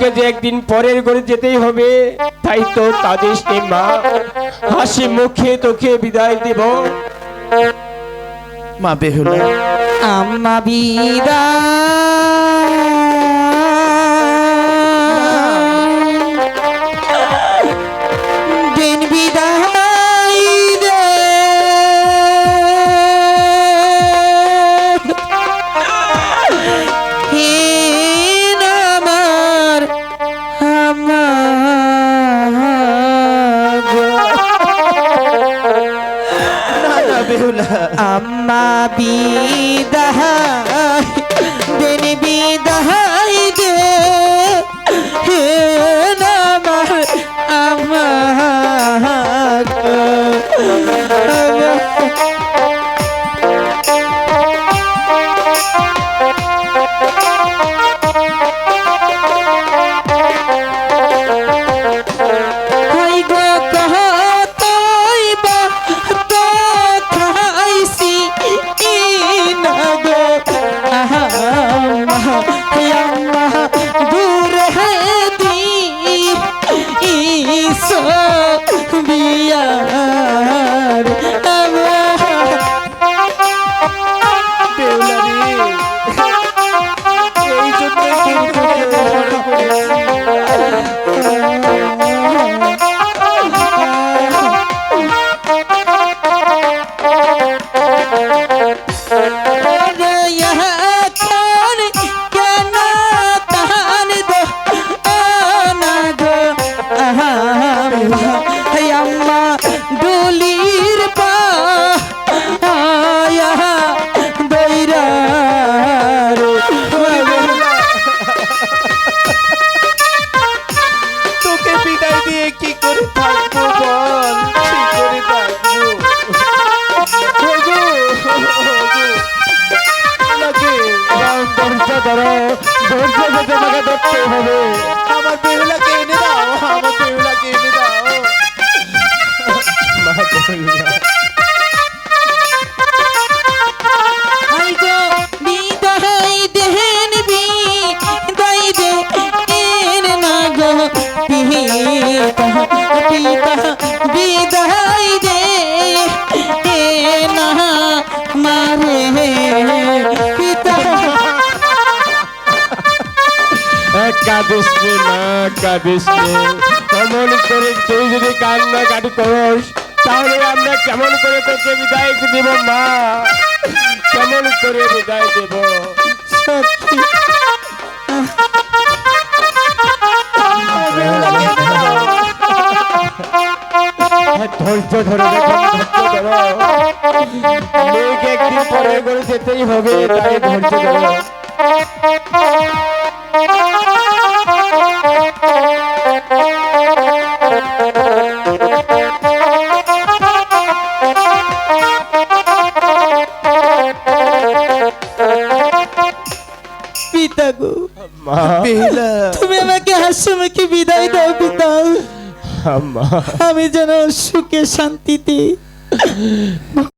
আমাকে যে একদিন পরের ঘরে যেতেই হবে তাই তো তাদের মা। হাসি মুখে তোকে বিদায় দিব। মা বেহুলা। আম্মা বিদা আম্মা বিদায় ডুলির পা দৈরা তোকে বিদায় দিয়ে কি করে থাকব বল? ধরতে হবে। আমার বেহুলাকে কাঁদিস নে মা কাঁদিস নে কেমন করে তুই যদি কান্না কাটি করিস তাহলে আমরা কেমন করে তোকে বিদায় দেব মা? কেমন করে বিদায় দেব? সত্যি। ধৈর্য ধরে দেখো ধৈর্য ধরো। মেয়েকে একদিন পরে করে যেতেই হবে তাই ধৈর্য ধরো। পিতা গো। মা তুমি আমাকে হাসি মুখে বিদায় দাও পিতা। আমি যেন সুখে শান্তিতে